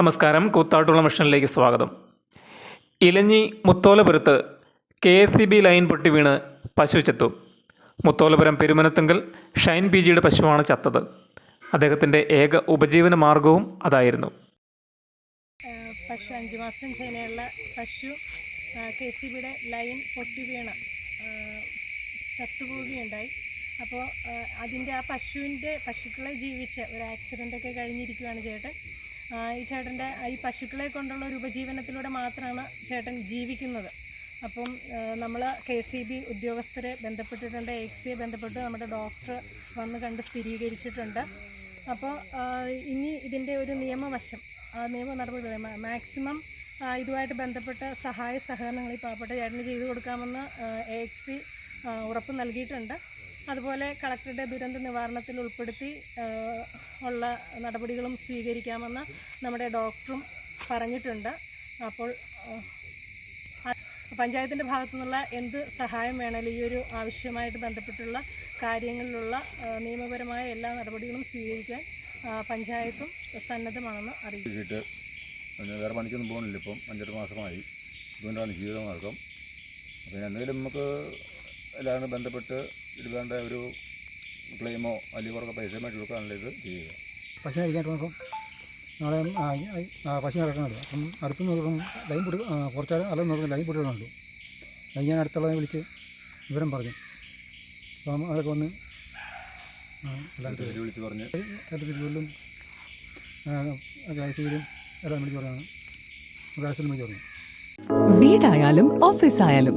നമസ്കാരം. കൂത്താട്ടുള്ള മിഷനിലേക്ക് സ്വാഗതം. Elanji മുത്തോലപുരത്ത് K S C B line പൊട്ടി വീണ് പശു ചത്തു. മുത്തോലപുരം പെരുമനത്തുങ്കൽ ഷൈൻ പി ജിയുടെ പശുവാണ് ചത്തത്. അദ്ദേഹത്തിന്റെ ഏക ഉപജീവന മാർഗവും അതായിരുന്നു. പശു അഞ്ച് മാസം ചേനയുള്ള പശു കെ സി ബിയുടെ ലൈൻ പൊട്ടി വീണ് ചത്തുപോവുകയുണ്ടായി. അപ്പോൾ അതിന്റെ ആ പശുവിന്റെ പശുക്കളെ ജീവിച്ച് ഒരു ആക്സിഡന്റൊക്കെ കഴിഞ്ഞിരിക്കുകയാണ് ചേട്ടൻ. ഈ ചേട്ടന്റെ ഈ പശുക്കളെ കൊണ്ടുള്ള ഒരു ഉപജീവനത്തിലൂടെ മാത്രമാണ് ചേട്ടൻ ജീവിക്കുന്നത്. അപ്പം നമ്മൾ കെ സി ബി ഉദ്യോഗസ്ഥരെ ബന്ധപ്പെട്ടിട്ടുണ്ട് എക്സിയെ ബന്ധപ്പെട്ട് നമ്മുടെ ഡോക്ടർ വന്ന് കണ്ട് സ്ഥിരീകരിച്ചിട്ടുണ്ട്. അപ്പോൾ ഇനി ഇതിന്റെ ഒരു നിയമവശം നിയമ നടപടി മാക്സിമം ഇതുമായിട്ട് ബന്ധപ്പെട്ട സഹായ സഹകരണങ്ങൾ ഈ പാവപ്പെട്ട ചേട്ടന് ചെയ്തു കൊടുക്കാമെന്ന് എ എക്സി ഉറപ്പ് നൽകിയിട്ടുണ്ട്. അതുപോലെ കളക്ടറുടെ ദുരന്ത നിവാരണത്തിൽ ഉൾപ്പെടുത്തി ഉള്ള നടപടികളും സ്വീകരിക്കാമെന്ന് നമ്മുടെ ഡോക്ടറും പറഞ്ഞിട്ടുണ്ട്. അപ്പോൾ പഞ്ചായത്തിന്റെ ഭാഗത്തു നിന്നുള്ള എന്ത് സഹായം വേണേലും ഈ ഒരു ആവശ്യമായിട്ട് ബന്ധപ്പെട്ടുള്ള കാര്യങ്ങളിലുള്ള നിയമപരമായ എല്ലാ നടപടികളും സ്വീകരിക്കാൻ പഞ്ചായത്തും സന്നദ്ധമാണെന്ന് അറിയിച്ചിട്ട് വേറെ പണിക്കൊന്നും പോകുന്നില്ല. ഇപ്പം അഞ്ചെട്ട് മാസമായി. ഇതുകൊണ്ടാണ് ജീവിതമാർഗം. അപ്പം എന്തെങ്കിലും നമുക്ക് എല്ലാവരും ബന്ധപ്പെട്ട് ഇത് വേണ്ട ഒരു ക്ലെയിമോ അല്ലെങ്കിൽ കുറച്ച് പൈസ മേടിച്ച് കൊടുക്കാനുള്ളത് ചെയ്യുക. പശു കഴിക്കാനായിട്ട് നോക്കും നാളെ പശു കിടക്കുന്നുണ്ട് അപ്പം അടുത്ത് നോക്കും ലൈൻ പൊട്ടി ആ, കുറച്ചാൾ അല്ല നോക്കുമ്പോൾ ലൈൻ പൊട്ടിയിടുന്നുണ്ട് അത് ഞാൻ അടുത്തുള്ളതിനെ വിളിച്ച് വിവരം പറഞ്ഞു. അപ്പം അതൊക്കെ വന്ന് വിളിച്ച് പറഞ്ഞു. തിരുവല്ലും ഐ എല്ലാം വിളിച്ച് പറഞ്ഞു ഗ്യാസിലും വിളിച്ച് പറഞ്ഞു. വീടായാലും ഓഫീസായാലും